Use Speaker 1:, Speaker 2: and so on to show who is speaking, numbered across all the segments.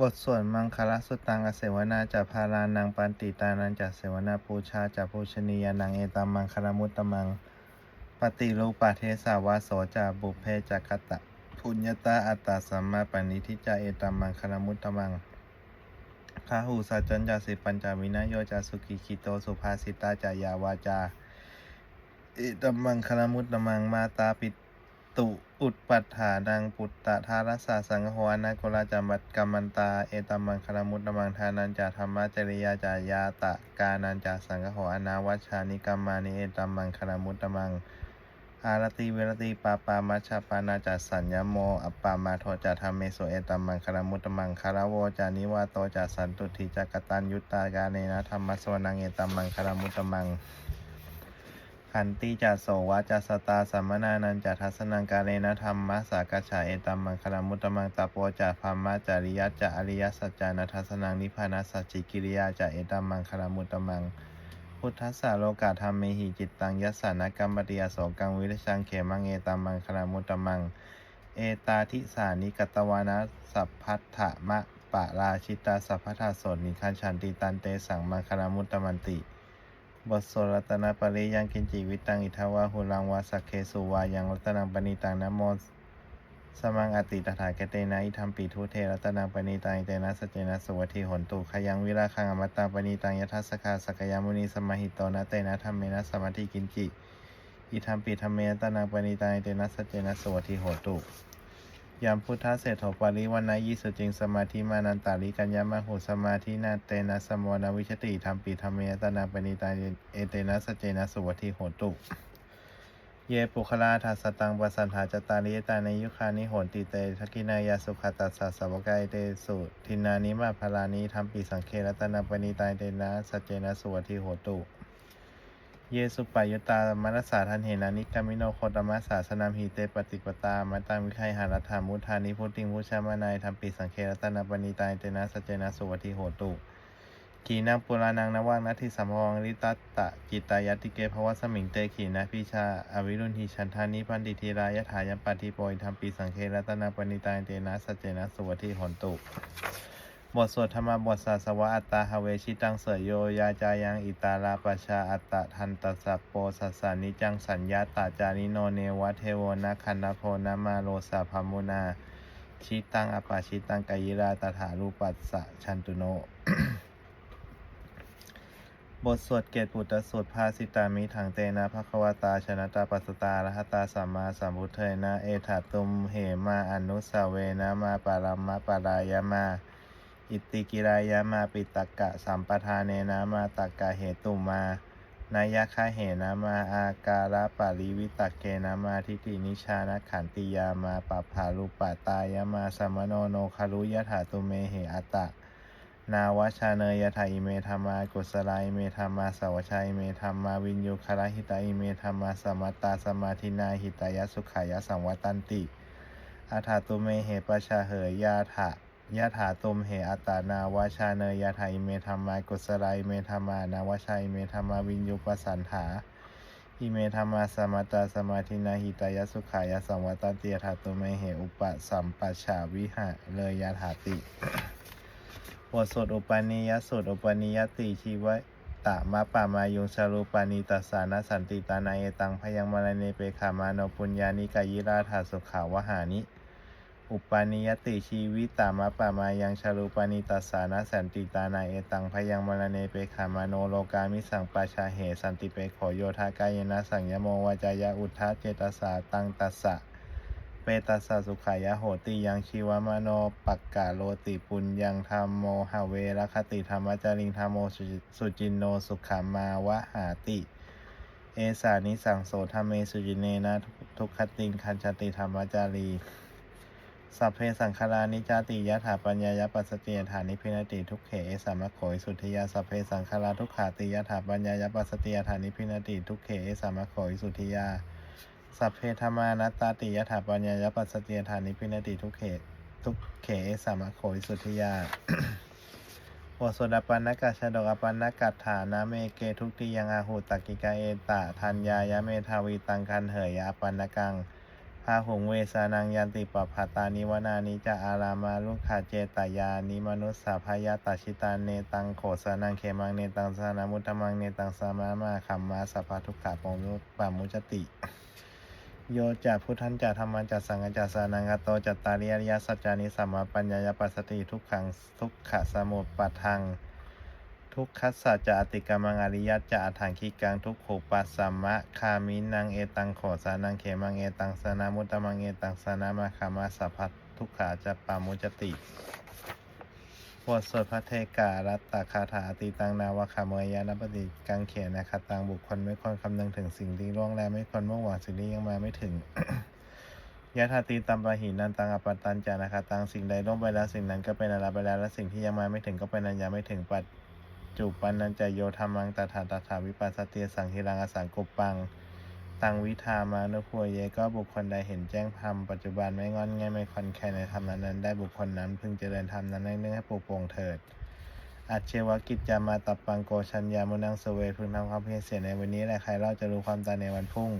Speaker 1: บทสวดมังคลสุตังอเสวนาจะพารานังปันติตานันจะเสวนาปูชาจะปูชนียานังเอตัมมังคลมุตตมัง ปฏิรูปะเทสาวาโสจะบุพเพจักตะพุญญตาอัตตาสัมมาปณิทิจาเอตัมมังคลมุตตมังพาหูสัจจัญจาสิปัญจวินโยจาสุกิคิโตสุภาสิตาจายาวาจาเอตัมมังคลมุตตมังมาตาปิตุ อุดปัฏฐานังปุตตะทารัสสะสังโฆอนาโกลาจามัตกัมมันตา เอตัมมังคลมุตตมังทานันจาธรรมจริยาจายาตะกานันจาสังโฆอนาวัชานิกัมมานิเอตัมมังคลมุตตมังอารติเวรติปาปามัชฌปานาจัสสัญญโมอัปปามาโทจัธรรมเมโสเอตัมมังคารมุตตมังคารโวจานิวาโตจัสสันตุทิจักตันยุตตากาเนนะธรรมสวนังเอตัมมังคารมุตตมัง ขันติจัสโสวาจัสตาสัมมนานันจัทัสนังกาเนนะธรรมมะสากฉาเอตัมมังคารมุตตมังตาโปจัพามะจาริยัจจะอริยสัจจานัทัสนังนิพพานัสสจจิกิริยาจะเอตัมมังคารมุตตมัง พุทธัสสะโลกาธรรมเมหิจิตตังยัสสานกรรมปฏิยาโสกังวิรชังเขมังเอตัมมังคลามุตตมัง เอตาทิสานิกตวานะสัพพัทธะมะปะราชิตาสัพพทาสนิคันชันติตันเตสังมังคลามุตตมันติ บทโสรัตนปริยังกินจิวิตังอิทาวาหุลังวาสักเคสุวายังรัตนังปณิตังนะโมสมังอติตถาคเตนะอิทัมปีทุเทรัตนังปณิตังเตนะสเจนะสุวัติหนตุขยังวิราคังอมตังปณิตังยทัสคาสกยามุนีสมหิตโตนะเตนะธรรมเมนะสมาธิกินจิอิทัมปีธรรมเมตนังปณิตังเตนะสเจนะสุวัติโหตุ ยามพุทธเศรษฐปริวันนะยิสุจิงสมาธิมานันตาลิกัญญามหุสมาธินาเตนะสมวนาวิชติอิทัมปีธรรมเมตนังปณิตังเอเตนะสเจนะสุวัติโหตุ เยปุคลาทัสตังปสันหาจตาริยตาในยุคานิโหติเตทกินายาสุขตัสสะสาวกายเตสุทินานิมาพลานิธรรมปีสังเครตนาปณิตายเตนะสเจนะสุวัติโหตุ เยสุปายตามนัสสาทันเหนานิกามิโนโคตมัสสาสนามหิเตปฏิปตามาตังวิไคหารัฐามุทานิพุทธิงพุชามานายธรรมปีสังเครัตนาปณิตายเตนะสเจนะสุวัติโหตุขีนังปุรานังนวังนัตถิสัมภวังริตัตตะจิตายติเกภวสมิงเตขีนะพิชาอวิรุณหิชันทานิพันติทีรายถายปฏิโปยธรรมปีสังเครัตนาปณิตายเตนะสเจนะสุวัติโหตุ บทสวดธรรมบทสาสวะอัตตาหเวชิตังเสยโยยาจายังอิตาลาปชาอัตตะทันตสัปโปสัสสานิจังสัญญาตาจานิโนเนวะเทโวนะคันนโพนามาโลสาพามุนาชิตังอปาชิตังกายิราตถารูปัสสะชันตุโน บทสวดเกตปุตตสวดภาสิตามิถังเตนะภควตาชนะตาปัสตาระหตาสัมมาสัมพุทเทนะ เอถาตุมเหมาอนุสาเวนะมาปารัมมะปารายมา อิติกิรายามาปิตกกะสัมปทานเนนะมาตกกะเหตุมานายะคะเหนะมาอาการะปาริวิตกเกนะมาทิฏฐินิชานขันติยามาปัปภารุปตายามาสมโนโนคารุยะถาตุเมเหอัตตะ นาวชาเนยทาอิเมธรรมากุศลาอิเมธรรมาสวชัยเมธรรมาวินยูคารหิตาอิเมธรรมาสมัตตาสมาธินาหิตายสุขายะสังวัตันติอาถาตุเมเหปชาเหยยาถะ ยะถาตุมเหอัตานาวชาเนยทาอิเมธรรมากุศลเมธรรมานาวชัยเมธรรมาวินยูปสันถาอิเมธรรมาสมัตตาสมาธินาหิตายสุขายะสังวัตันติอาถาตุเมเหอุปสัมปชาวิหะเลยยะถาติบทสวดอุปาณิยสวดอุปาณิยติชีวะตะมะปะมายุงชารูปานิตัสสานะสันติตานาเอตังพยังมาลเนเปขามาโนปุญญานิกายิราธาสุขาวหานิ อุปาณิยติชีวิตามะปะมายังชารูปานิตัสานะสันติตานาเอตังพยังมาลเนเปขามาโนโลกามิสังปาชาเหสันติเปโขโยธากายนะสังยโมวาจายะอุทธาเจตสาตังตัสสะเปตัสสะสุขายะโหติยังชีวมโนปักกะโลติปุญยังธรรมโมหเวรคติธรรมจาริงธรรมโมสุสุจินโนสุขามาวะหาติเอสานิสังโสธรรมเมสุจินเนนะทุกขติงคันชติธรรมจารี สัพเพสังขารานิจาติยะถาปัญญายปัสสติยฐานิพินติทุกเขเอสามะโขยสุทธิยาสัพเพสังขาราทุกขาติยะถาปัญญายปัสสติยฐานิพินติทุกเขเอสามะโขยสุทธิยาสัพเพธรรมานัตตาติยถาปัญญายปัสสติยฐานิพินติทุกเขทุกเขสามะโขยสุทธิยาวสดปันนกะชดกปันนกัตถานะเมเกทุกติยังอาหูตักกิกาเอตะทัญญายะเมทาวีตังคันเหยยะปันนกัง พาหุงเวสานังยันติปปภาตานิวนานิจะอารามาลุขาเจตายานิมนุสสาพายาตาชิตาเนตังโขสานังเขมังเนตังสานามุตมังเนตังสามามาคัมมาสัพพทุกขะปมุปปามุจติ โยจะพุทธันจะธรรมันจะสังฆจะสานังกโตจัตตาริยริยสัจจานิสัมมาปัญญายปัสสติทุกขังทุกขะสมุปปัทัง ทุกขัสสะจะอติกามังอริยัตจะอัฏฐานคีกังทุกขุปัสสัมมะคามินังเอตังโขสานังเขมังเอตังสนามุตตมังเอตังสนามาคามาสัพพทุกขาจะปามุจติบทสวดพระเทการัตตคาถาติตังนาวคาเมยยานปฏิกังเขนะคตังบุคคลไม่ควรคำนึงถึงสิ่งที่ล่วงแล้วไม่ควรมุ่งหวังสิ่งที่ยังมาไม่ถึงยะธาตีตัมปะหินันตังอปตันจานะคะตังสิ่งใดล่วงไปแล้วสิ่งนั้นก็เป็นอนาไปแล้วและสิ่งที่ยังมาไม่ถึงก็เป็นอันยังไม่ถึงปัจ จุปันนันจะโยธรรมังตถาตถาวิปัสสติสังหิรังอสังกุปัง ตังวิธามานุพัวเยก็บุคคลใดเห็นแจ้งธรรมปัจจุบันไม่งอนแงไม่คอนแคในธรรมนั้นได้บุคคลนั้นพึงเจริญธรรมนั้นเนื่องให้ปลุกโปร่งเถิดอัจเชวกิจจามาตับปังโกชัญญามุนังสเวพึงทำความเพียรเสียในวันนี้แหละใครเราจะรู้ความตายในวันพุ่ง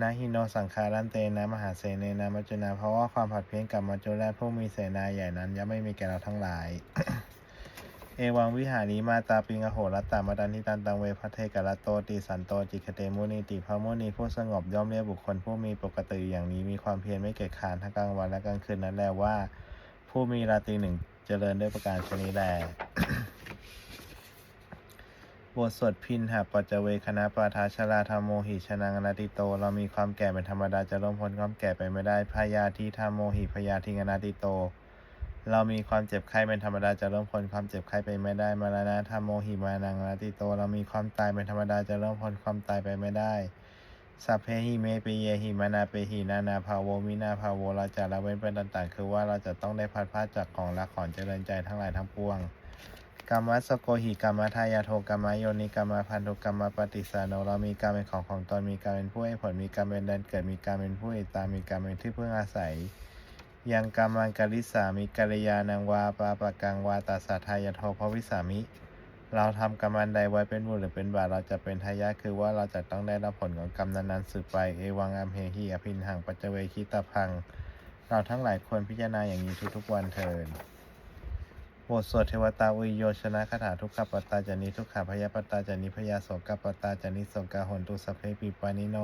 Speaker 1: นาฮิโนสังคารันเตนะมหาเสนนามัจจุนาเพราะว่าความผัดเพี้ยนกับมัจจุราชผู้มีเสนาใหญ่นั้นย่อมไม่มีแก่เราทั้งหลาย เอวังวิหารีมาตาปิงอโหรตตามาดันทิตันตังเวพระเทกะระโตติสันโตจิคเตมุนีติพระมุนีผู้สงบย่อมเรียกบุคคลผู้มีปกติอย่างนี้มีความเพียรไม่เกียจค้านทั้งกลางวันและกลางคืนนั้นแลว่า ผู้มีราตรีหนึ่งเจริญด้วยประการชนีแลบทสวดพินหาปัจเวคณะปาทาชราธรรมโมหิชนังนาติโต เรามีความแก่เป็นธรรมดาจะร่วมพ้นความแก่ไปไม่ได้พยาธิธรรมโมหิพยาธิงนาติโต เรามีความเจ็บไข้เป็นธรรมดาจะร่วมพ้นความเจ็บไข้ไปไม่ได้ มรณะธรรมโมหิมานังอนาติโต เรามีความตายเป็นธรรมดาจะร่วมพ้นความตายไปไม่ได้ สัพเพหิเมเปเยหิมานาเปหินานาภาโวมินาภาโวเราจะละเว้นเป็นต่างๆ คือว่าเราจะต้องได้พัดพาจากของรักของเจริญใจทั้งหลายทั้งปวงกรรมสโกหิกรรมะทายาโทกรรมโยนิกรรมะพันธุกรรมะปฏิสาโนเรามีกรรมเป็นของของตนมีกรรมเป็นผู้ให้ผลมีกรรมเป็นแดนเกิดมีกรรมเป็นผู้ติตามมีกรรมเป็นที่พึ่งอาศัย ยังกรรมังกริสามิกัลยานังวาปาปะกังวาตาสาทายาโทภวิสามิ เราทำกรรมันใดไว้เป็นบุญหรือเป็นบาปเราจะเป็นทายาทคือว่าเราจะต้องได้รับผลของกรรมนั้นๆสืบไป เอวังอัมเหหิอภินหังปัจเวคิตาพัง เราทั้งหลายควรพิจารณาอย่างนี้ทุกๆวันเถิดบทสวดเทวตาอุยโยชนะคาถาทุกขปตตาจานิทุกขพยาปตตาจานิพยาโสกปตตาจานิโสกาหนตุสเพปิปานิโน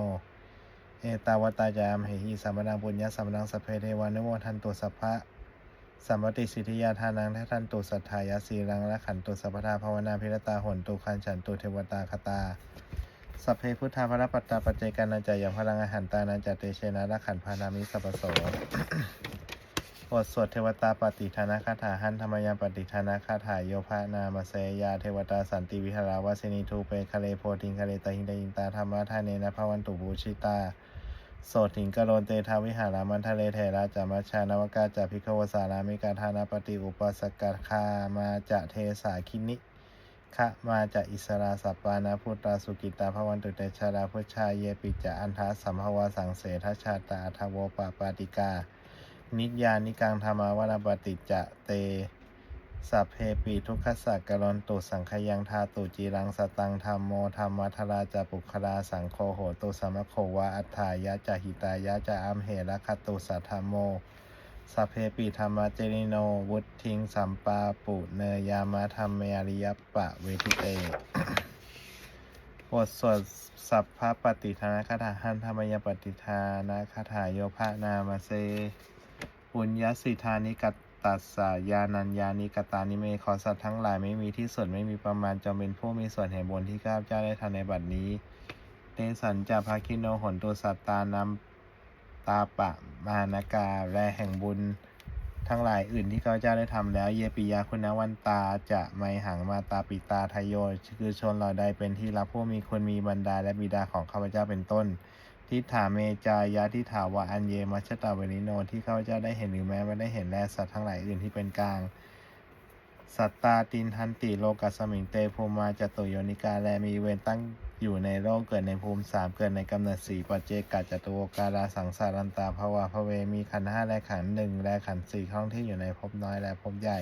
Speaker 1: เอตาวตาจามเหหิสัมปนังปุญญาสัมปนังสพเพเทวานุโมทันตุสัพพะสัมปติสิทธิยาทานังทัทันตุสัทธายาสีรังและขันตุสัพพทาภาวนาพิรตาหนตุคันฉันตุเทวตาคตา สัพเพพุทธาภรปัตตาปัจเจกานาจายังพลังอาหารตานาจเตเชนะละขันพานามิสัพโส บทสวดเทวตาปฏิทานาคาถาหันธรรมยามปฏิทานาคาถาโยภานามาเสยาเทวตาสันติวิหาราวาสินีทูเปคะเลโพธิงคะเลตาหินตายินตาธรรมะทาเนนะภวันตุบูชิตาโสถิงกโรนเตทาวิหารามันทะเลเทระจามัชชานวกาจาพิควสารามิกาธานาปฏิอุปสกกคามาจะเทสาคินิคะมาจะอิสราสัปปานาพุตตาสุกิตาภวันตุเตชาราพุชาเยปิจะอันทาสัมภวาสังเสทชาตาทโวปาปาติกา นิยานิกังธรรมาวนาปฏิจจะเต สัพเพปีทุกขสักกรนตุสังขยังทาตุจีรังสตังธรรมโมธรรมทราจาปุคลาสังโฆโหตุสมะโควาอัฏฐายะจาหิตายะจาอัมเหระคตุสัทธรรมโมสัพเพปีธรรมเจริโน วุทิงสัมปาปุเนยามะธรรมเมริยปะเวทิเตบทสวดสัพพะปฏิทานคาถาหันธรรมยปฏิทานคาถาโยภานามาเซ ปุญญสิทานิกัตตัสสายานัญญานิกตานิเมขอสัตว์ทั้งหลายไม่มีที่สุดไม่มีประมาณจงเป็นผู้มีส่วนแห่งบุญที่ข้าพเจ้าได้ทำในบัดนี้ เตสันจะภาคิโนหนตุสัตตานำตาปะมานากาและแห่งบุญทั้งหลายอื่นที่ข้าพเจ้าได้ทำแล้ว เยปิยาคุณวันตาจะไมหังมาตาปิตาทายโยคือชนเราใดเป็นที่รับผู้มีคนมีบรรดาและบิดาของข้าพเจ้าเป็นต้น ทิฏฐาเมจายะทิฏฐาวะอันเยมัชตาเวนิโนที่ข้าพเจ้าได้เห็นหรือแม้ไม่ได้เห็นแลสัตว์ทั้งหลายอื่นที่เป็นกลาง สัตตาตินทันติโลกัสมิงเตภูมาจตุโยนิกาแลมีเวรตั้งอยู่ในโลกเกิดในภูมิสามเกิดในกำเนิดสี่ปัจเจกัจจตุวการาสังสารันตาภวาพระเวมีขันห้าและขันหนึ่งและขันสี่ข้องที่อยู่ในภพน้อยและภพใหญ่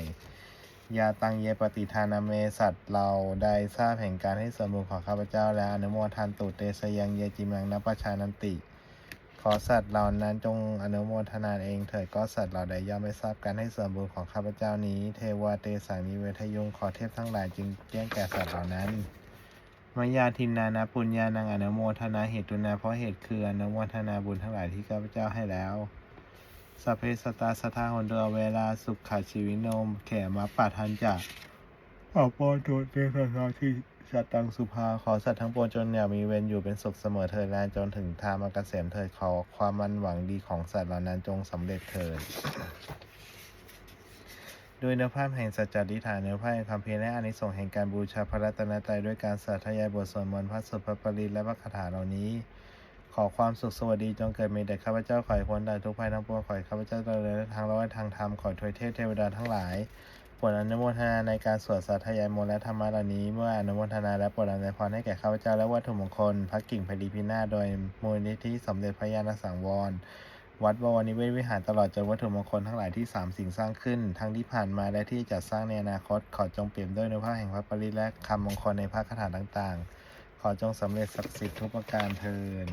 Speaker 1: ยาตังเยปฏิทานาเมสัตว์เราได้ทราบแห่งการให้สมบูรณ์ของข้าพเจ้าแล้วอนุโมทันตุเตสยังเยจิมังนัปชานันติ ขอสัตว์เหล่านั้นจงอนุโมทนาเองเถิดก็สัตว์เหล่าใดย่อมไม่ทราบการให้ส่วนบุญของข้าพเจ้านี้ เทวาเตสังนิเวทยุงขอเทพทั้งหลายจึงแจ้งแก่สัตว์เหล่านั้นมายาทินนานาปุญญานังอนุโมทนาเหตุนาเพราะเหตุคืออนุโมทนาบุญทั้งหลายที่ข้าพเจ้าให้แล้ว สัพเพสตาสทาหนเดอเวลาสุขขาชีวิโนม แขมาปาทันจะอปอโตเตสสาทิสัตตังสุภาขอสัตว์ทั้งปวงจนอย่ามีเวรอยู่เป็นสุขเสมอเถิดแลจนถึงทามกเกษมเถิดขอความมันหวังดีของสัตว์เหล่านั้นจงสำเร็จเถิดโดยเนื้อภาพแห่งสัจจดิฐานเนื้อภาพแห่งความเพียรและอานิสงส์แห่งการบูชาพระรัตนตรัยด้วยการสาธยายบทสวดมนต์พระสุภปริตและพระคาถาเหล่านี้ ขอความสุขสวัสดีจงเกิดมีแด่ข้าพเจ้าขอให้พ้นจากทุกภัยทั้งปวงขอให้ข้าพเจ้าเจริญในทางร้อยทางธรรมขอถวยเทพเทวดาทั้งหลายปรดอนุโมทนาในการสวดสาธยายมนต์และธรรมะเหล่านี้ เมื่ออนุโมทนาและปรดอนวยพรให้แก่ข้าพเจ้าและวัตถุมงคลพระกิ่งพดีพินาโดยมูลนิธิสมเด็จพระญาณสังวร วัดบวรนิเวศวิหารตลอดจนวัตถุมงคลทั้งหลายที่สามสิ่งสร้างขึ้น ทั้งที่ผ่านมาและที่จะสร้างในอนาคต ขอจงเปี่ยมด้วยในพระแห่งพระปริและคำมงคลในพระคาถาต่างๆ ขอจงสำเร็จศักดิ์สิทธิ์ทุกประการเทิน